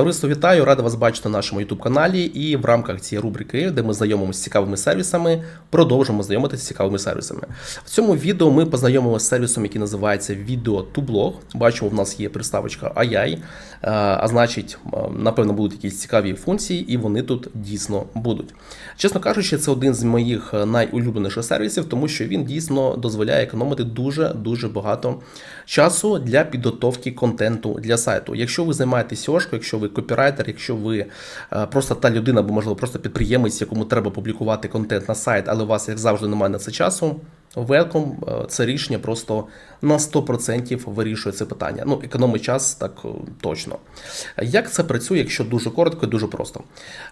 Товариство вітаю, рада вас бачити на нашому youtube каналі і в рамках цієї рубрики, де ми знайомимося з цікавими сервісами, продовжимо знайомитися з цікавими сервісами. В цьому відео ми познайомимося з сервісом, який називається Video. Бачимо, в нас є приставочка AI, е, а значить, е, напевно, будуть якісь цікаві функції, і вони тут дійсно будуть. Чесно кажучи, це один з моїх найулюбленіших сервісів, тому що він дійсно дозволяє економити дуже дуже багато часу для підготовки контенту для сайту. Якщо ви займаєтесь якщо ви копірайтер, якщо ви е, просто та людина, або можливо просто підприємець, якому треба публікувати контент на сайт, але у вас як завжди немає на це часу. Е, це рішення просто на 100% вирішує це питання. Ну, економить час так е, точно. Як це працює, якщо дуже коротко і дуже просто?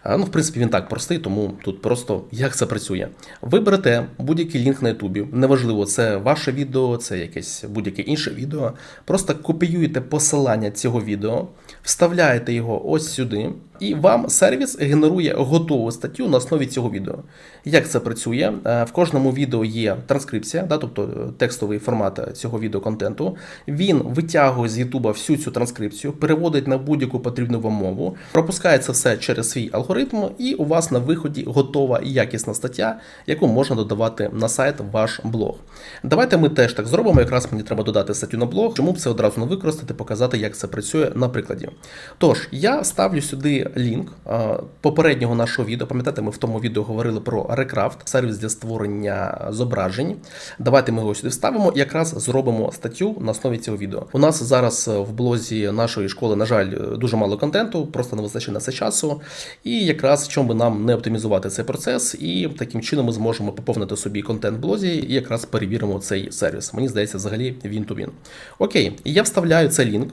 Е, Ну, в принципі, він так простий, тому тут просто як це працює. Ви берете будь-який лінк на Ютубі, неважливо, це ваше відео, це якесь будь-яке інше відео. Просто копіюєте посилання цього відео, вставляєте його ось сюди, і вам сервіс генерує готову статтю на основі цього відео. Як це працює? Е, В кожному відео є транскрипція, да, тобто е, текстовий формат цього відеоконтенту. Він витягує з Ютуба всю цю транскрипцію, переводить на будь-яку потрібну вам мову, пропускає це все через свій алгоритм, і у вас на виході готова і якісна стаття, яку можна додавати на сайт ваш блог. Давайте ми теж так зробимо. Якраз мені треба додати статтю на блог. Чому б це одразу не використати, показати, як це працює на прикладі. Тож, я ставлю сюди лінк е, попереднього нашого відео. Пам'ятаєте, ми в тому відео говорили про Recraft, сервіс для створення зображень. Давайте ми його сюди вставимо і якраз зробимо статтю на основі цього відео. У нас зараз в блозі нашої школи, на жаль, дуже мало контенту, просто не вистачає на це часу. І якраз чому би нам не оптимізувати цей процес, і таким чином ми зможемо поповнити собі контент в блозі і якраз перевіримо цей сервіс. Мені здається, взагалі він to він. Окей, я вставляю цей лінк.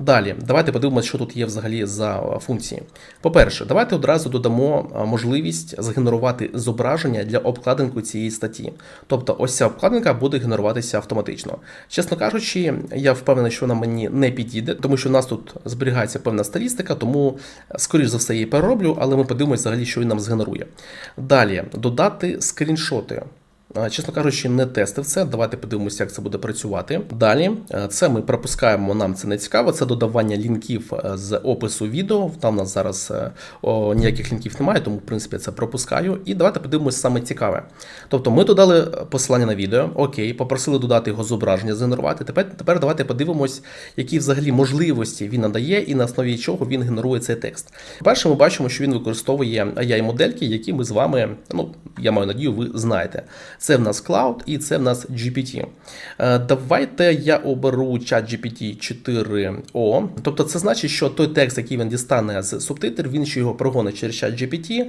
Далі, давайте подивимося, що тут є взагалі за функції. По-перше, давайте одразу додамо можливість згенерувати зображення для обкладинку цієї статті. Тобто, ось ця обкладинка буде генеруватися автоматично. Чесно кажучи, я впевнений, що вона мені не підійде, тому що у нас тут зберігається певна стилістика, тому, скоріш за все, її перероблю, але ми подивимося взагалі, що він нам згенерує. Далі, додати скріншоти. Чесно кажучи, не тестив це. Давайте подивимося, як це буде працювати. Далі це ми пропускаємо. Нам це не цікаво. Це додавання лінків з опису відео. Там у нас зараз о, ніяких лінків немає, тому в принципі це пропускаю. І давайте подивимося саме цікаве. Тобто, ми додали посилання на відео. Окей, попросили додати його зображення, згенерувати. Тепер тепер давайте подивимось, які взагалі можливості він надає, і на основі чого він генерує цей текст. Перше, ми бачимо, що він використовує AI-модельки, які ми з вами, ну я маю надію, ви знаєте. Це в нас Cloud і це в нас GPT. Е, Давайте я оберу чат GPT 4O. Тобто це значить, що той текст, який він дістане з субтитр, він ще його прогонить через чат GPT,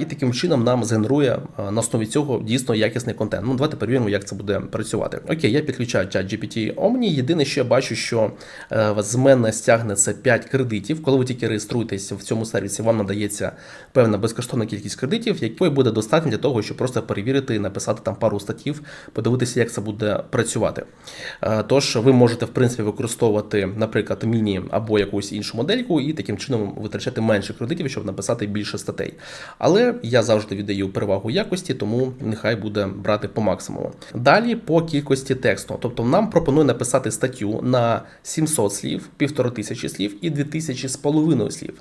і таким чином нам згенерує на основі цього дійсно якісний контент. Ну, давайте перевіримо, як це буде працювати. Окей, я підключаю чат GPT Omni. Єдине, що я бачу, що е, з мене стягнеться 5 кредитів. Коли ви тільки реєструєтесь в цьому сервісі, вам надається певна безкоштовна кількість кредитів, якої буде достатньо для того, щоб просто перевірити і написати там пару статтів, подивитися, як це буде працювати. Е, Тож ви можете, в принципі, використовувати, наприклад, міні або якусь іншу модельку, і таким чином витрачати менше кредитів, щоб написати більше статей. Але я завжди віддаю перевагу якості, тому нехай буде брати по максимуму. Далі по кількості тексту. Тобто нам пропонує написати статтю на 700 слів, 1500 слів і 2000 з половиною слів.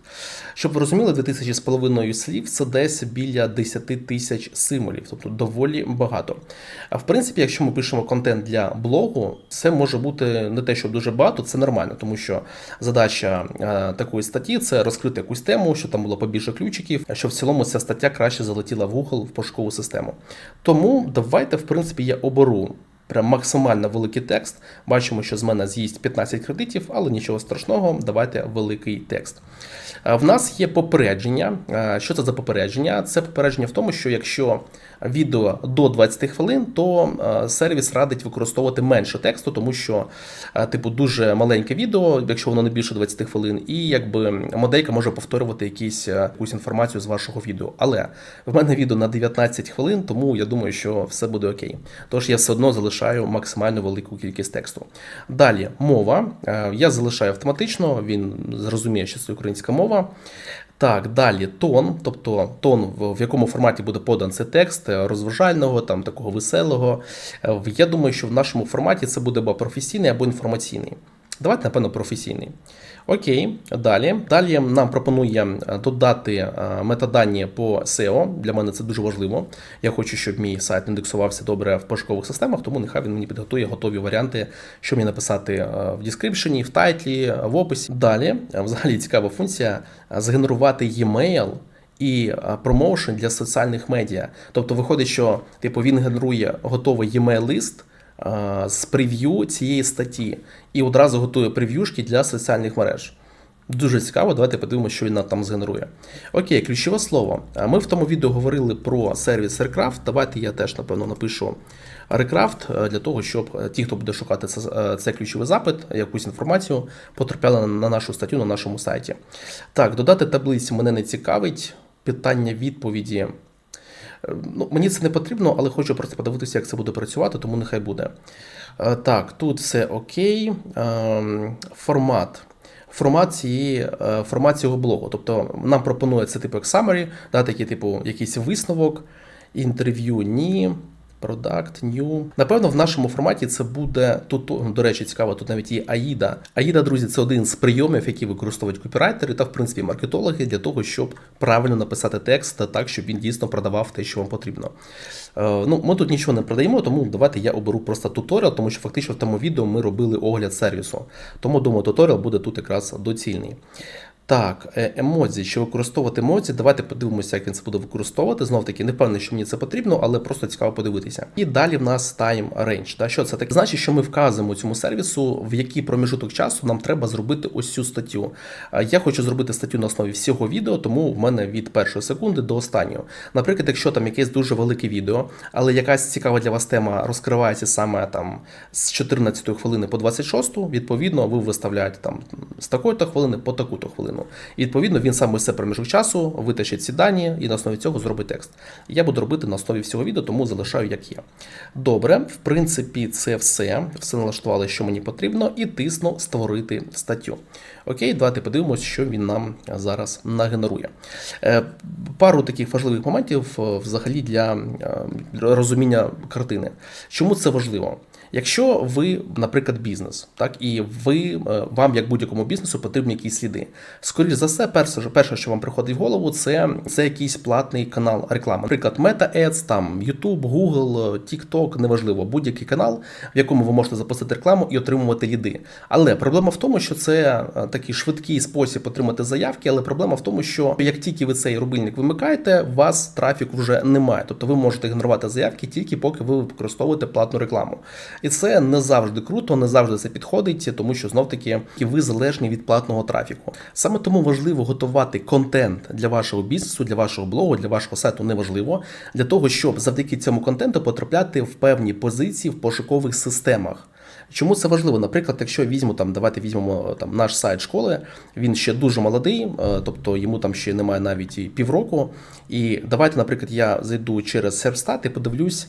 Щоб ви розуміли, 2000 з половиною слів це десь біля 10 тисяч символів, тобто доволі багато. А в принципі, якщо ми пишемо контент для блогу, це може бути не те, що дуже багато, це нормально, тому що задача е, такої статті це розкрити якусь тему, що там було побільше ключиків, щоб в цілому ця стаття краще залетіла в Google в пошукову систему. Тому давайте, в принципі, я оберу. Прям максимально великий текст. Бачимо, що з мене з'їсть 15 кредитів, але нічого страшного, давайте великий текст. В нас є попередження. Що це за попередження? Це попередження в тому, що якщо відео до 20 хвилин, то сервіс радить використовувати менше тексту, тому що, типу, дуже маленьке відео, якщо воно не більше 20 хвилин, і якби моделька може повторювати якісь, якусь інформацію з вашого відео. Але в мене відео на 19 хвилин, тому я думаю, що все буде окей. Тож я все одно залишаю максимально велику кількість тексту. Далі мова. Я залишаю автоматично, він зрозуміє, що це українська мова. Так, далі тон, тобто тон, в якому форматі буде подан цей текст, розважального, там такого веселого. Я думаю, що в нашому форматі це буде або професійний або інформаційний. Давайте, напевно, професійний. Окей, далі. Далі нам пропонує е, додати е, метадані по SEO. Для мене це дуже важливо. Я хочу, щоб мій сайт індексувався добре в пошукових системах, тому нехай він мені підготує готові варіанти, що мені написати е, в дескрипшені, в тайтлі, в описі. Далі, взагалі цікава функція згенерувати e-mail і промоушен для соціальних медіа. Тобто виходить, що типу він генерує готовий e-mail лист з прев'ю цієї статті і одразу готує прев'юшки для соціальних мереж. Дуже цікаво, давайте подивимося, що він там згенерує. Окей, ключове слово. Ми в тому відео говорили про сервіс Recraft. Давайте я теж, напевно, напишу Recraft для того, щоб е, ті, хто буде шукати це, е, цей ключовий запит, якусь інформацію, потрапляли на нашу статтю на нашому сайті. Так, додати таблиці мене не цікавить. Питання відповіді. Ну, мені це не потрібно, але хочу просто подивитися, як це буде працювати, тому нехай буде. Е, Так, тут все окей. Ем, Формат. Формат цієї е, формат цього блогу. Тобто нам пропонує це типу як summary, да, такий, типу, якийсь висновок, інтерв'ю, ні. Product, new. Напевно, в нашому форматі це буде тут, до речі, цікаво, тут навіть є AIDA. AIDA, друзі, це один з прийомів, які використовують копірайтери та, в принципі, маркетологи для того, щоб правильно написати текст та так, щоб він дійсно продавав те, що вам потрібно. Е, ну, Ми тут нічого не продаємо, тому давайте я оберу просто туторіал, тому що фактично в тому відео ми робили огляд сервісу. Тому думаю, туторіал буде тут якраз доцільний. Так, е, емодзі, що використовувати емодзі, давайте подивимося, як він це буде використовувати. Знов таки, не впевнений, що мені це потрібно, але просто цікаво подивитися. І далі в нас time range. Да, Що це таке? Значить, що ми вказуємо цьому сервісу, в який проміжуток часу нам треба зробити ось цю статтю. Е, Я хочу зробити статтю на основі всього відео, тому в мене від першої секунди до останнього. Наприклад, якщо там якесь дуже велике відео, але якась цікава для вас тема розкривається саме там з 14 хвилини по 26, відповідно, ви виставляєте там з такої-то хвилини по таку-то хвилину. І відповідно він саме це проміжок часу витащить ці дані і на основі цього зробить текст. Я буду робити на основі всього відео, тому залишаю як є. Добре, в принципі, це все. Все налаштували, що мені потрібно, і тисну створити статтю. Окей, давайте подивимось, що він нам зараз нагенерує. Е, Пару таких важливих моментів е, взагалі для е, розуміння картини. Чому це важливо? Якщо ви, наприклад, бізнес, так і ви е, вам, як будь-якому бізнесу, потрібні якісь сліди. Скоріше за все, перше, перше, що вам приходить в голову, це це якийсь платний канал реклами. Наприклад, Meta Ads, там YouTube, Google, TikTok, неважливо, будь-який канал, в якому ви можете запустити рекламу і отримувати ліди. Але проблема в тому, що це е, такий швидкий спосіб отримати заявки, але проблема в тому, що як тільки ви цей рубильник вимикаєте, у вас трафіку вже немає. Тобто ви можете генерувати заявки тільки поки ви використовуєте платну рекламу. І це не завжди круто, не завжди це підходить, тому що знов таки ви залежні від платного трафіку. Саме тому важливо готувати контент для вашого бізнесу, для вашого блогу, для вашого сайту неважливо, для того, щоб завдяки цьому контенту потрапляти в певні позиції в пошукових системах. Чому це важливо? Наприклад, якщо візьму там, давайте візьмемо там наш сайт школи, він ще дуже молодий, е, тобто йому там ще немає навіть і півроку. І давайте, наприклад, я зайду через Сервстат і подивлюсь,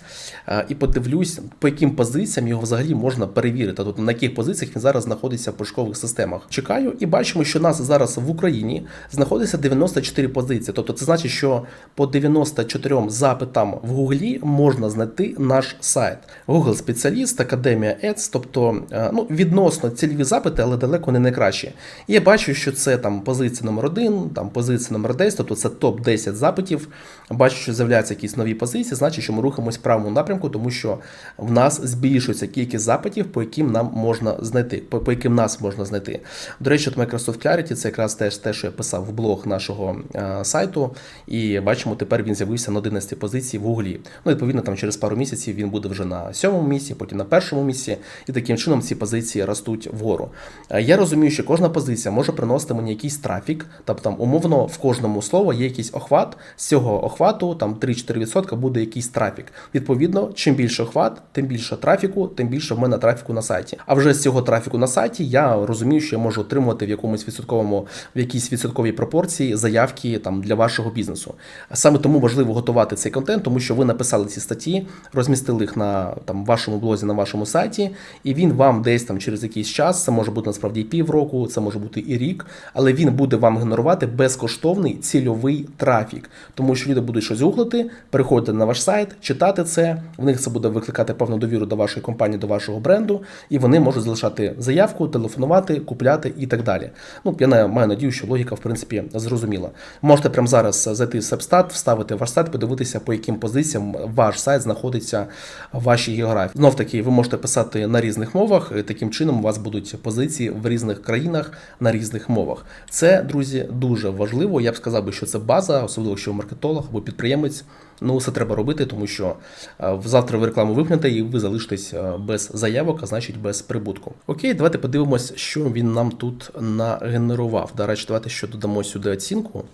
е, і подивлюсь, по яким позиціям його взагалі можна перевірити. Тобто на яких позиціях він зараз знаходиться в пошукових системах. Чекаю і бачимо, що нас зараз в Україні знаходиться 94 позиції. Тобто, це значить, що по 94 запитам в Гуглі можна знайти наш сайт. Google спеціаліст, Академія Ads, тобто е, ну, відносно цільові запити, але далеко не найкращі. Я бачу, що це там позиція номер 1 там позиція номер 10, тобто це топ 10 запитів. Бачу, що з'являються якісь нові позиції, значить, що ми рухаємось в правому напрямку, тому що в нас збільшується кількість запитів, по яким нам можна знайти, по, по яким нас можна знайти. До речі, от Microsoft Clarity це якраз теж те, що я писав в блог нашого е, сайту. І бачимо, тепер він з'явився на 11 позиції в Гуглі. Ну, відповідно, там через пару місяців він буде вже на сьомому місці, потім на першому місці, і таким чином ці позиції ростуть вгору. Е, Я розумію, що кожна позиція може приносити мені якийсь трафік, тобто там умовно в кожному слово є якийсь охват. З цього охвату там 3-4% буде якийсь трафік. Відповідно, чим більше охват, тим більше трафіку, тим більше в мене трафіку на сайті. А вже з цього трафіку на сайті я розумію, що я можу отримувати в якомусь відсотковому, в якійсь відсотковій пропорції заявки там для вашого бізнесу. Саме тому важливо готувати цей контент, тому що ви написали ці статті, розмістили їх на там вашому блозі, на вашому сайті, і він вам десь там через якийсь час, це може бути насправді півроку, це може бути і рік, але він буде вам генерувати безкоштовний цільовий трафік, тому що люди будуть щось гуглити, переходити на ваш сайт, читати це. В них це буде викликати певну довіру до вашої компанії, до вашого бренду, і вони можуть залишати заявку, телефонувати, купляти і так далі. Ну я маю надію, що логіка в принципі зрозуміла. Можете прямо зараз зайти в Сепстат, вставити ваш сайт, подивитися, по яким позиціям ваш сайт знаходиться в вашій географії. Знов таки, ви можете писати на різних мовах. Таким чином у вас будуть позиції в різних країнах на різних мовах. Це, друзі, дуже важливо. Я б сказав би, що це база, особливо ви маркетолог або підприємець. Ну, це треба робити, тому що е, завтра ви рекламу вимкнете і ви залишитесь е, без заявок, а значить без прибутку. Окей, давайте подивимось, що він нам тут нагенерував. До речі, давайте ще додамо сюди оцінку.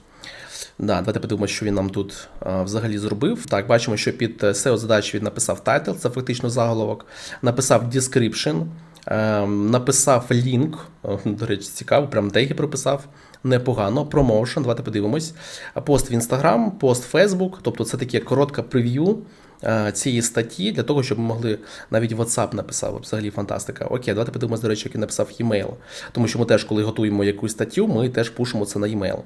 Да, давайте подивимося, що він нам тут а, взагалі зробив. Так, бачимо, що під SEO задачі він написав title, це фактично заголовок, написав description, е, написав link, е, до речі, цікаво, прям теги прописав. Непогано, промоушен, давайте подивимось. Пост в Instagram, пост в Facebook, тобто це таке коротке прев'ю е, цієї статті для того, щоб ми могли навіть WhatsApp написав. Взагалі фантастика. Окей, давайте подивимось, до речі, як він написав e-mail. Тому що ми теж, коли готуємо якусь статтю, ми теж пушимо це на e-mail.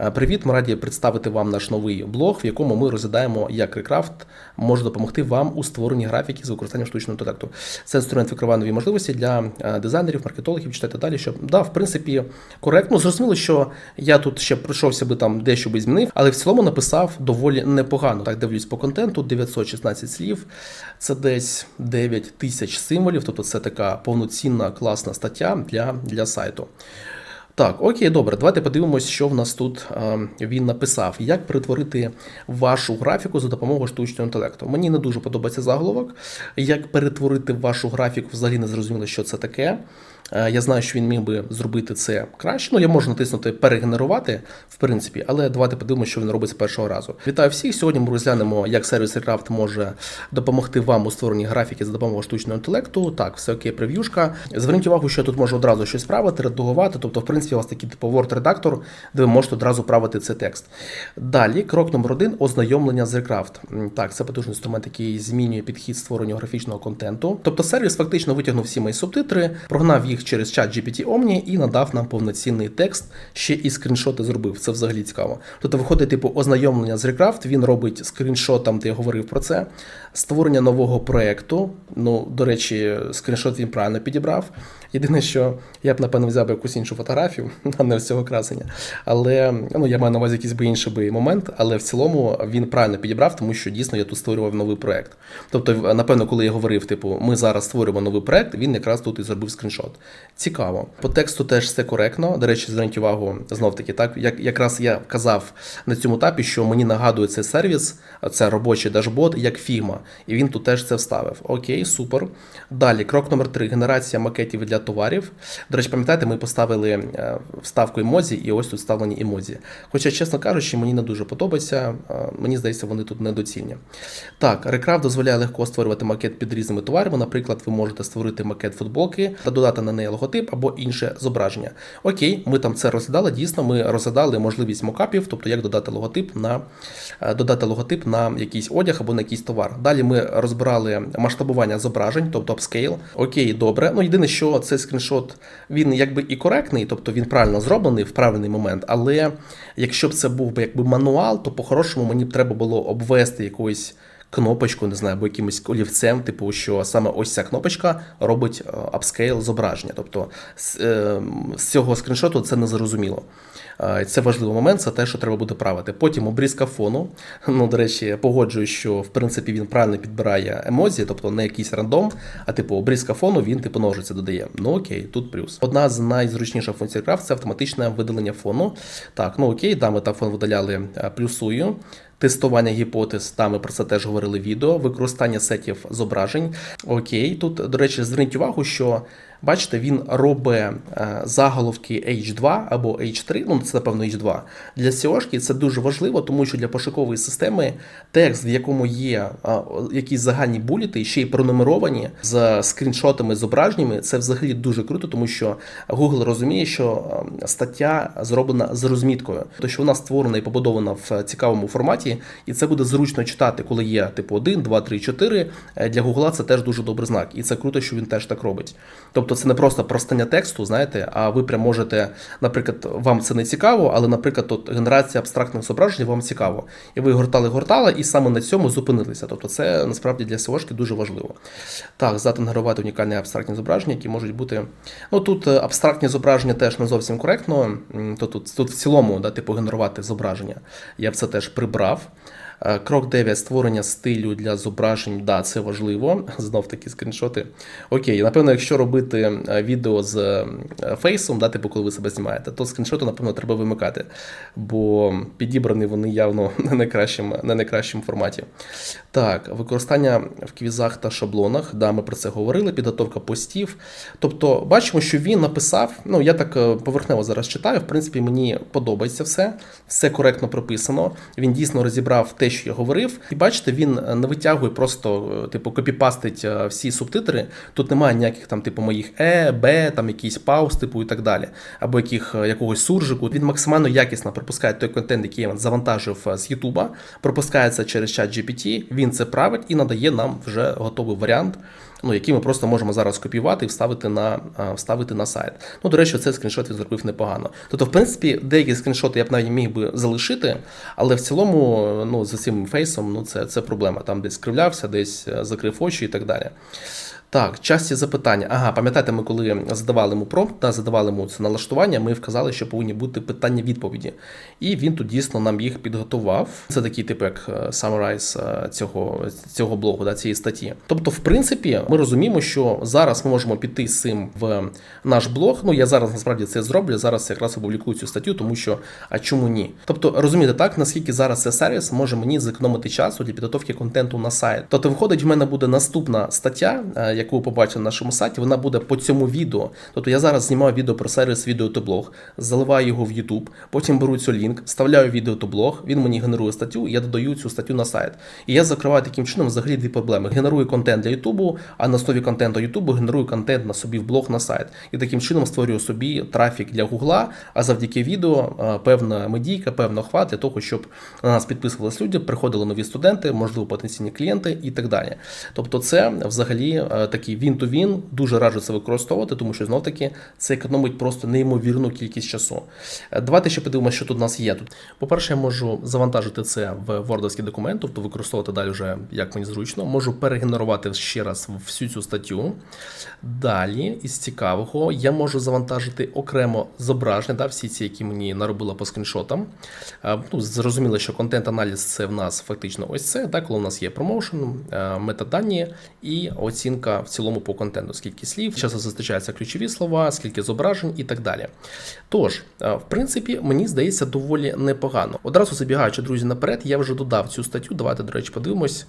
Е, Привіт, ми раді представити вам наш новий блог, в якому ми розглядаємо, як Recraft може допомогти вам у створенні графіки з використанням штучного інтелекту. Це інструмент відкриває нові можливості для е, дизайнерів, маркетологів, читайте далі. Щоб да, в принципі, коректно. Ну, Зрозуміло, що я тут ще пройшовся би там дещо би змінив, але в цілому написав доволі непогано. Так дивлюсь по контенту, 916 слів, це десь 9 тисяч символів, тобто це така повноцінна класна стаття для, для сайту. Так, окей, добре, давайте подивимось, що в нас тут е, він написав. Як перетворити вашу графіку за допомогою штучного інтелекту. Мені не дуже подобається заголовок. Як перетворити вашу графіку, взагалі не зрозуміло, що це таке. Е, Я знаю, що він міг би зробити це краще. Ну, я можу натиснути перегенерувати, в принципі, але давайте подивимося, що він робить з першого разу. Вітаю всіх! Сьогодні ми розглянемо, як сервіс Aircraft може допомогти вам у створенні графіки за допомогою штучного інтелекту. Так, все окей, прев'юшка. Зверніть увагу, що я тут можу одразу щось правити, редагувати. Тобто, в принципі, у вас такий типу Word-редактор, де ви можете одразу правити цей текст. Далі, крок номер один ознайомлення з Aircraft. М, Так, це потужний інструмент, який змінює підхід створення графічного контенту. Тобто сервіс фактично витягнув всі мої субтитри, прогнав їх через чат GPT Omni і надав нам повноцінний текст. Ще і скріншоти зробив. Це взагалі цікаво. Тобто виходить, типу, ознайомлення з Recraft, він робить скріншот, там де я говорив про це. Створення нового проекту. Ну, до речі, скріншот він правильно підібрав. Єдине, що я б, напевно, взяв би якусь іншу фотографію, а не з цього красення. Але ну, я маю на увазі якийсь би інший би момент, але в цілому він правильно підібрав, тому що дійсно я тут створював новий проект. Тобто, напевно, коли я говорив, типу, ми зараз створюємо новий проект, він якраз тут і зробив скріншот. Цікаво. По тексту теж все коректно. До речі, зверніть увагу знов таки, так як якраз я казав на цьому етапі, що мені нагадує цей сервіс, це робочий дашбот, як Figma. І він тут теж це вставив. Окей, супер. Далі, крок номер три генерація макетів для товарів. До речі, пам'ятаєте, ми поставили е, вставку емодзі, і ось тут вставлені емодзі. Хоча, чесно кажучи, мені не дуже подобається. е, Мені здається, вони тут недоцільні. Так, Recraft дозволяє легко створювати макет під різними товарами. Наприклад, ви можете створити макет футболки та додати на неї логотип або інше зображення. Окей, ми там це розглядали. Дійсно, ми розглядали можливість мокапів, тобто як додати логотип на е, додати логотип на якийсь одяг або на якийсь товар. Далі ми розбирали масштабування зображень, тобто upscale. Окей, добре. Ну єдине, що цей скріншот він якби і коректний, тобто він правильно зроблений в правильний момент. Але якщо б це був би якби мануал, то по-хорошому мені б треба було обвести якоюсь кнопочку, не знаю, або якимось олівцем, типу, що саме ось ця кнопочка робить апскейл зображення. Тобто з, е, з цього скріншоту це не зрозуміло. Е, Це важливий момент, це те, що треба буде правити. Потім обрізка фону. Ну, до речі, погоджуюсь, що в принципі він правильно підбирає емоції, тобто не якийсь рандом, а типу обрізка фону він типу ножиці додає. Ну окей, тут плюс. Одна з найзручніших функцій Craft – це автоматичне видалення фону. Так, ну окей, да, ми там фон видаляли е, плюсую. Тестування гіпотез, там ми про це теж говорили відео, використання сетів зображень. Окей, тут, до речі, зверніть увагу, що Бачите, він робить е, заголовки H2 або H3, ну це напевно H2. Для SEO це дуже важливо, тому що для пошукової системи текст, в якому є е, якісь загальні буліти, ще й пронумеровані з скріншотами, зображеннями, це взагалі дуже круто, тому що Google розуміє, що е, стаття зроблена з розміткою, то що вона створена і побудована в цікавому форматі, і це буде зручно читати, коли є типу 1, 2, 3, 4. Е, Для Google це теж дуже добрий знак, і це круто, що він теж так робить. Тобто це не просто простання тексту, знаєте, а ви прям можете, наприклад, вам це не цікаво, але, наприклад, от генерація абстрактних зображень вам цікаво. І ви гортали, гортали, і саме на цьому зупинилися. Тобто, це насправді для SEO дуже важливо. Так, здатен генерувати унікальні абстрактні зображення, які можуть бути. Ну тут е, абстрактні зображення теж не зовсім коректно. То тут, тут в цілому, да, типу, генерувати зображення. Я б це теж прибрав. Е, Крок 9 створення стилю для зображень. Да, це важливо. Знов такі скріншоти. Окей, напевно, якщо робити е, відео з е, фейсом, да, типу, коли ви себе знімаєте, то скріншоти, напевно, треба вимикати, бо підібрані вони явно не найкращим, не найкращим форматі. Так, використання в квізах та шаблонах. Да, ми про це говорили. Підготовка постів. Тобто, бачимо, що він написав. Ну, я так поверхнево зараз читаю. В принципі, мені подобається все, все коректно прописано. Він дійсно розібрав те, що я говорив. І бачите, він не витягує просто, е, типу, копіпастить е, всі субтитри. Тут немає ніяких там, типу, моїх Е, Б, там якісь пауз, типу і так далі, або яких е, якогось суржику. Він максимально якісно пропускає той контент, який я завантажив е, з Ютуба, пропускається через чат GPT, він це править і надає нам вже готовий варіант. Ну, які ми просто можемо зараз скопіювати і вставити на вставити на сайт. Ну, до речі, цей скріншот він зробив непогано. Тобто, в принципі, деякі скріншоти я б навіть міг би залишити, але в цілому, ну, за цим фейсом, ну, це, це проблема. Там десь скривлявся, десь е, закрив очі і так далі. Так, часті запитання. Ага, пам'ятаєте, ми коли задавали йому промпт, та задавали йому це налаштування, ми вказали, що повинні бути питання-відповіді. І він тут дійсно нам їх підготував. Це такий тип, як е, summarize е, цього, цього блогу, да, цієї статті. Тобто, в принципі, ми розуміємо, що зараз ми можемо піти з цим в наш блог. Ну, я зараз насправді це зроблю. Зараз якраз опублікую цю статтю, тому що а чому ні? Тобто, розумієте так, наскільки зараз цей сервіс може мені зекономити часу для підготовки контенту на сайт. Тобто, виходить, в мене буде наступна стаття. Яку ви побачите на нашому сайті, вона буде по цьому відео. Тобто я зараз знімаю відео про сервіс відеотоблог, заливаю його в YouTube, потім беру цю лінк, вставляю відеотоблог, він мені генерує статтю, я додаю цю статтю на сайт. І я закриваю таким чином взагалі дві проблеми. Генерую контент для YouTube, а на основі контенту YouTube генерую контент на собі в блог на сайт. І таким чином створюю собі трафік для Гугла, а завдяки відео е, певна медійка, певна охват для того, щоб на нас підписувалися люди, приходили нові студенти, можливо, потенційні клієнти і так далі. Тобто, це взагалі е, такий він-то-він, дуже раджу це використовувати, тому що знов таки це економить просто неймовірну кількість часу. Е, Давайте ще подивимося, що тут у нас є. Тут, по-перше, я можу завантажити це в вордовський документ, тобто використовувати далі вже як мені зручно. Можу перегенерувати ще раз всю цю статтю. Далі, із цікавого, я можу завантажити окремо зображення, да, всі ці, які мені наробила по скріншотам. Е, Ну, зрозуміло, що контент-аналіз це в нас фактично ось це, так, коли у нас є промоушен, е, метадані і оцінка в цілому по контенту, скільки слів, часто зустрічаються ключові слова, скільки зображень і так далі. Тож, е, в принципі, мені здається доволі непогано. Одразу забігаючи, друзі, наперед, я вже додав цю статтю. Давайте, до речі, подивимось.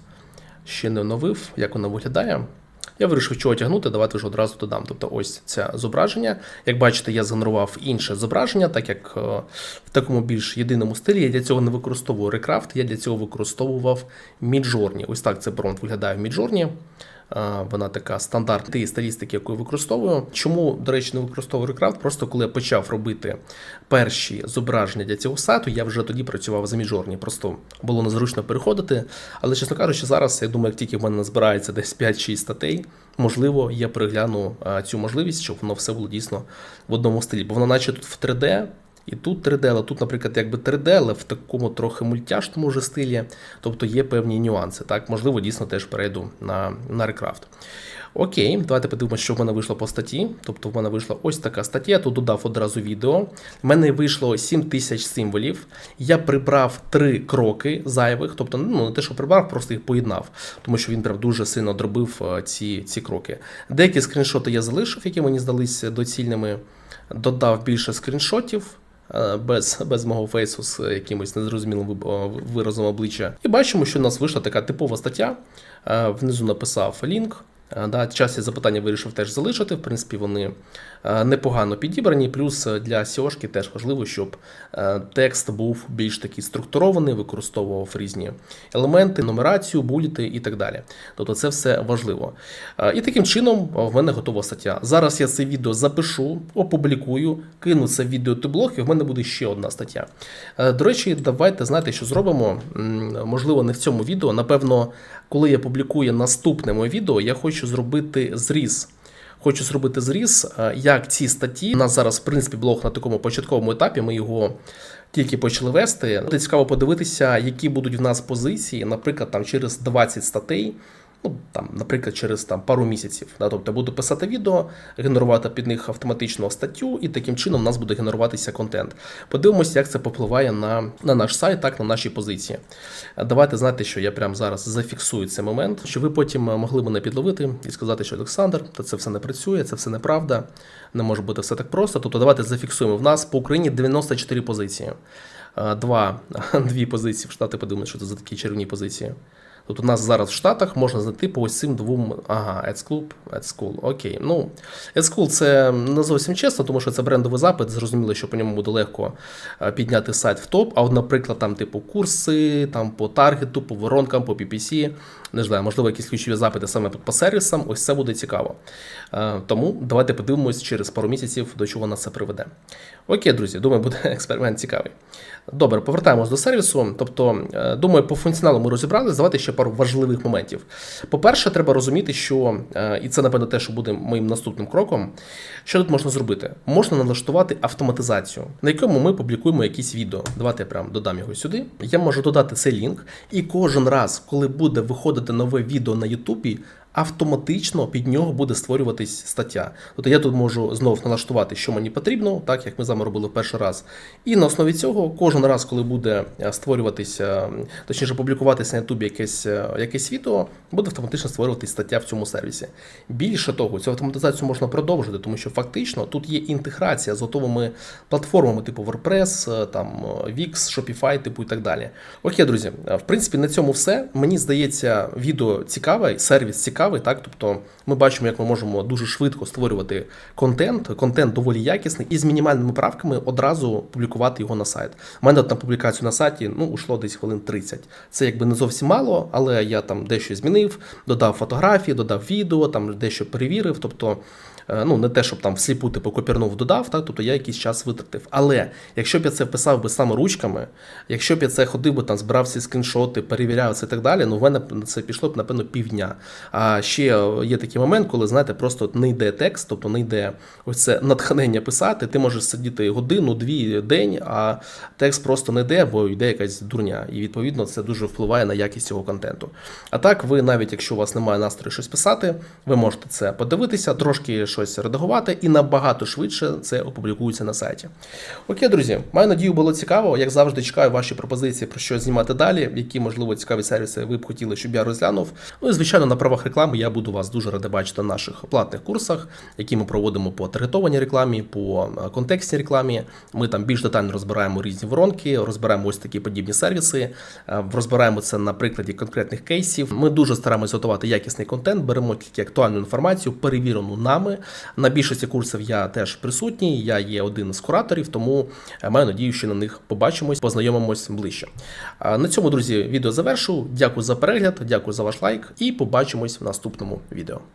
Ще не оновив, як вона виглядає. Я вирішив, чого тягнути, давайте вже одразу додам. Тобто, ось це зображення. Як бачите, я згенерував інше зображення, так як е, в такому більш єдиному стилі. Я для цього не використовую Recraft, я для цього використовував Midjourney. Ось так цей промпт виглядає в Midjourney. Вона така стандарт тієї стилістики, яку я використовую. Чому, до речі, не використовую Recraft? Просто коли я почав робити перші зображення для цього сайту, я вже тоді працював за Midjourney. Просто було незручно переходити. Але, чесно кажучи, зараз я думаю, як тільки в мене назбирається десь 5-6 статей, можливо, я перегляну цю можливість, щоб воно все було дійсно в одному стилі. Бо воно наче тут в 3D. І тут 3D, але тут, наприклад, якби 3D, але в такому трохи мультяшному вже стилі, тобто є певні нюанси. Так, можливо, дійсно теж перейду на, на Recraft. Окей, давайте подивимося, що в мене вийшло по статті. Тобто в мене вийшла ось така стаття, тут додав одразу відео. В мене вийшло 7 тисяч символів. Я прибрав три кроки зайвих, тобто ну, не те, що прибрав, просто їх поєднав, тому що він прям дуже сильно дробив е, ці, ці кроки. Деякі скріншоти я залишив, які мені здалися доцільними. Додав більше скріншотів. Е, Без, без мого фейсу з якимось незрозумілим виразом обличчя. І бачимо, що у нас вийшла така типова стаття. Е, Внизу написав лінк, Да, Час я запитання вирішив теж залишити. В принципі, вони е, непогано підібрані. Плюс е, для SEO теж важливо, щоб е, текст був більш такий структурований, використовував різні елементи, нумерацію, буліти і так далі. Тобто це все важливо. Е, І таким чином е, в мене готова стаття. Зараз я це відео запишу, опублікую, кину це відео блог, і в мене буде ще одна стаття. Е, До речі, давайте знаєте, що зробимо. Можливо, не в цьому відео. Напевно, коли я публікую наступне моє відео, я хочу зробити зріз. Хочу зробити зріз, е, як ці статті. У нас зараз, в принципі, блог на такому початковому етапі. Ми його тільки почали вести. Буде цікаво подивитися, які будуть в нас позиції, наприклад, там через 20 статей. Ну, там, наприклад, через там, пару місяців. Да? Тобто буду писати відео, генерувати під них автоматично статтю, і таким чином у нас буде генеруватися контент. Подивимося, як це попливає на, на наш сайт, так на наші позиції. Давайте знати, що я прямо зараз зафіксую цей момент, щоб ви потім могли мене підловити і сказати, що Олександр, та це все не працює, це все неправда, не може бути все так просто. Тобто, давайте зафіксуємо. В нас по Україні 94 позиції. Е, Два, дві позиції в Штати подивимося, що це за такі червні позиції. Тут у нас зараз в Штатах можна знайти по ось цим двом. Ага, Ads Club, Ads School. Окей. Ну, Ads School це не зовсім чесно, тому що це брендовий запит. Зрозуміло, що по ньому буде легко е, підняти сайт в топ. А от, наприклад, там, типу, курси, там по таргету, по воронкам, по PPC, не знаю, можливо, якісь ключові запити саме по сервісам. Ось це буде цікаво. Е, Тому давайте подивимось через пару місяців, до чого нас це приведе. Окей, друзі, думаю, буде експеримент цікавий. Добре, повертаємось до сервісу. Тобто, е, думаю, по функціоналу ми розібралися. Давайте ще пару важливих моментів. По-перше, треба розуміти, що е, і це напевно те, що буде моїм наступним кроком. Що тут можна зробити? Можна налаштувати автоматизацію, на якому ми публікуємо якісь відео. Давайте я прям додам його сюди. Я можу додати цей лінк, і кожен раз, коли буде виходити нове відео на Ютубі, автоматично під нього буде створюватись стаття. Тобто я тут можу знов налаштувати, що мені потрібно, так як ми з вами робили перший раз. І на основі цього кожен раз, коли буде е, створюватися, точніше публікуватися на Ютубі якесь, е, якесь відео, буде автоматично створюватись стаття в цьому сервісі. Більше того, цю автоматизацію можна продовжити, тому що фактично тут є інтеграція з готовими платформами, типу WordPress, е, там Wix, Shopify, типу і так далі. Окей, друзі, в принципі, на цьому все. Мені здається, відео цікаве, сервіс цікавий. Так, тобто ми бачимо, як ми можемо дуже швидко створювати контент. Контент доволі якісний, і з мінімальними правками одразу публікувати його на сайт. У мене на публікацію на сайті ну, ушло десь хвилин 30. Це якби не зовсім мало, але я там дещо змінив, додав фотографії, додав відео, там дещо перевірив. Тобто, ну не те, щоб там всліпу типу копірнув, додав, так, тобто я якийсь час витратив. Але якщо б я це вписав би саме ручками, якщо б я це ходив би там, збирав всі скріншоти, перевіряв це і так далі, ну в мене це пішло б, напевно, півдня. А ще є такий момент, коли, знаєте, просто не йде текст, тобто не йде ось це натхнення писати, ти можеш сидіти годину, дві, день, а текст просто не йде, бо йде якась дурня. І відповідно це дуже впливає на якість цього контенту. А так, ви навіть якщо у вас немає настрою щось писати, ви можете це подивитися, трошки щось редагувати і набагато швидше це опублікується на сайті. Окей, друзі, маю надію, було цікаво. Як завжди, чекаю ваші пропозиції про що знімати далі, які, можливо, цікаві сервіси ви б хотіли, щоб я розглянув. Ну і звичайно, на правах реклами я буду вас дуже радий бачити на наших платних курсах, які ми проводимо по таргетованій рекламі, по е, контекстній рекламі. Ми там більш детально розбираємо різні воронки, розбираємо ось такі подібні сервіси, е, розбираємо це на прикладі конкретних кейсів. Ми дуже стараємось готувати якісний контент, беремо тільки актуальну інформацію, перевірену нами. На більшості курсів я теж присутній. Я є один з кураторів, тому е, маю надію, що на них побачимось, познайомимось ближче. На цьому, друзі, відео завершу. Дякую за перегляд, дякую за ваш лайк і побачимось в наступному відео.